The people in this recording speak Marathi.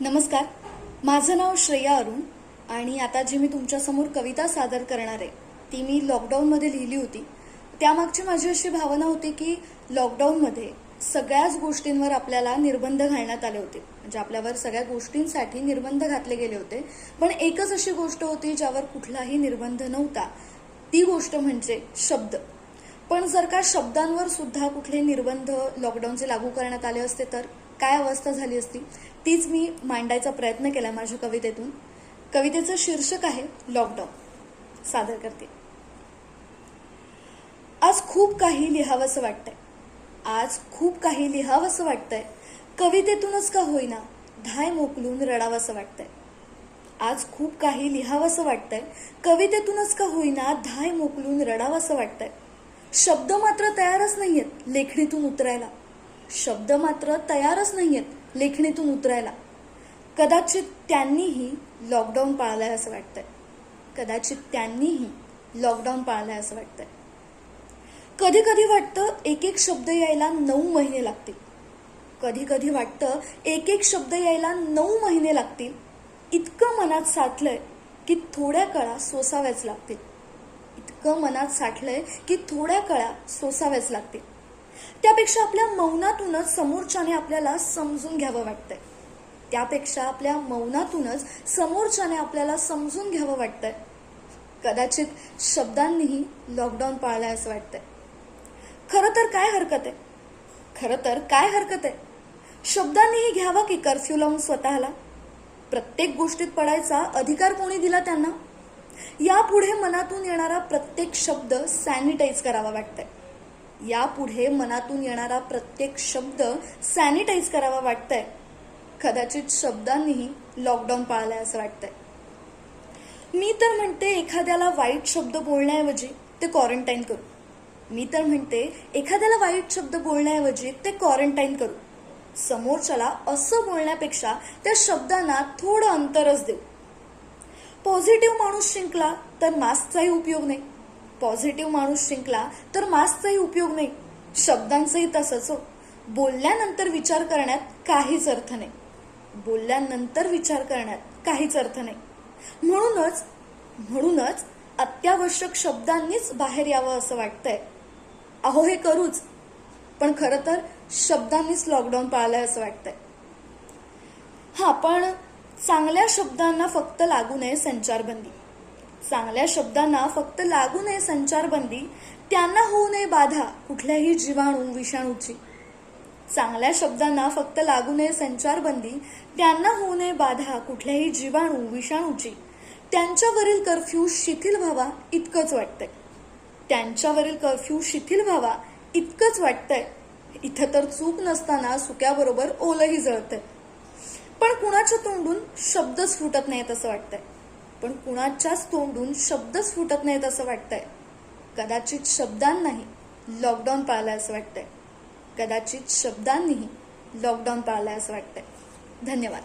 नमस्कार. माझं नाव श्रेया अरुण आणि आता जी मी तुमच्यासमोर कविता सादर करणार आहे ती मी लॉकडाऊनमध्ये लिहिली होती. त्यामागची माझी अशी भावना होती की लॉकडाऊनमध्ये सगळ्याच गोष्टींवर आपल्याला निर्बंध घालण्यात आले होते. म्हणजे आपल्यावर सगळ्या गोष्टींसाठी निर्बंध घातले गेले होते. पण एकच अशी गोष्ट होती ज्यावर कुठलाही निर्बंध नव्हता. ती गोष्ट म्हणजे शब्द. पण जर का शब्दांवर सुद्धा कुठले निर्बंध लॉकडाऊनचे लागू करण्यात आले असते तर काय अवस्था झाली असती? तीच मी मांडायचा प्रयत्न केला माझ्या कवितेतून. कवितेचं शीर्षक आहे लॉकडाऊन सादर करते. आज खूप काही लिहावंसं वाटतंय. आज खूप काही लिहावंसं वाटतंय. कवितेतूनच का होईना धाय मोकलून रडावंसं वाटतंय. आज खूप काही लिहावंसं वाटतंय. कवितेतूनच का होईना धाय मोकलून रडावंसं वाटतंय. शब्द मात्र तयारच नाहीयेत लेखणीतून उतरायला. शब्द मात्र तयारच नाहीयेत लेखणीतून उतरायला. कदाचित त्यांनीही लॉकडाऊन पाळलाय असं वाटतंय. कदाचित त्यांनीही लॉकडाऊन पाळलाय असं वाटतंय. कधी कधी वाटतं एक एक शब्द यायला नऊ महिने लागतील. कधी कधी वाटतं एक एक शब्द यायला नऊ महिने लागतील. इतकं मनात साठलंय की थोड्या काळा सोसाव्याच लागतील. इतकं मनात साठलंय की थोड्या कळा सोसाव्याच लागतील. त्यापेक्षा आपल्या मौनातूनच समोरच्याने आपल्याला समजून घ्यावं वाटतंय. त्यापेक्षा आपल्या मौनातूनच समोरच्याने आपल्याला समजून घ्यावं वाटतंय. कदाचित शब्दांनीही लॉकडाऊन पाळलाय असं वाटतंय. खरं तर काय हरकत आहे? खरं तर काय हरकत आहे? शब्दांनीही घ्यावा की कर्फ्यू लावून स्वतःला? प्रत्येक गोष्टीत पडायचा अधिकार कोणी दिला त्यांना? यापुढे मनातून येणारा प्रत्येक शब्द सॅनिटाईज करावा वाटतंय. यापुढे मनातून येणारा प्रत्येक शब्द सॅनिटाईज करावा वाटतंय. कदाचित शब्दांनीही लॉकडाऊन पाळलाय असं वाटतंय. मी तर म्हणते एखाद्याला वाईट शब्द बोलण्याऐवजी ते क्वारंटाईन करू. मी तर म्हणते एखाद्याला वाईट शब्द बोलण्याऐवजी ते क्वारंटाईन करू. समोरच्याला असं बोलण्यापेक्षा त्या शब्दांना थोडं अंतरच देऊ. पॉझिटिव्ह माणूस शिंकला तर मास्कचाही उपयोग नाही. पॉझिटिव्ह माणूस शिंकला तर मास्कचाही उपयोग नाही. शब्दांचंही तसंच हो. बोलल्यानंतर विचार करण्यात काहीच अर्थ नाही. बोलल्यानंतर विचार करण्यात काहीच अर्थ नाही. म्हणूनच म्हणूनच अत्यावश्यक शब्दांनीच बाहेर यावं असं वाटतंय. अहो हे करूच. पण खरं तर शब्दांनीच लॉकडाऊन पाळलंय असं वाटतंय. हा पण चांगल्या शब्दांना फक्त लागू नये संचारबंदी. चांगल्या शब्दांना फक्त लागू नये संचारबंदी त्यांना होऊ नये बाधा कुठल्याही जीवाणू विषाणूची. चांगल्या शब्दांना फक्त लागू नये संचारबंदी त्यांना होऊ नये बाधा कुठल्याही जीवाणू विषाणूची. त्यांच्यावरील कर्फ्यू शिथिल व्हावा इतकंच वाटतंय. त्यांच्यावरील कर्फ्यू शिथिल व्हावा इतकंच वाटतंय. इथं तर चूक नसताना सुक्याबरोबर ओलही जळतंय. पण कुणाच्या तोंडून शब्दच फुटत नाहीत असं वाटतंय. पण कुणाच्याच तोंडून शब्दच फुटत नाहीत असं वाटतंय. कदाचित शब्दांनाही लॉकडाऊन पाळलाय असं वाटतंय. कदाचित शब्दांनीही लॉकडाऊन पाळलाय असं वाटतंय. धन्यवाद.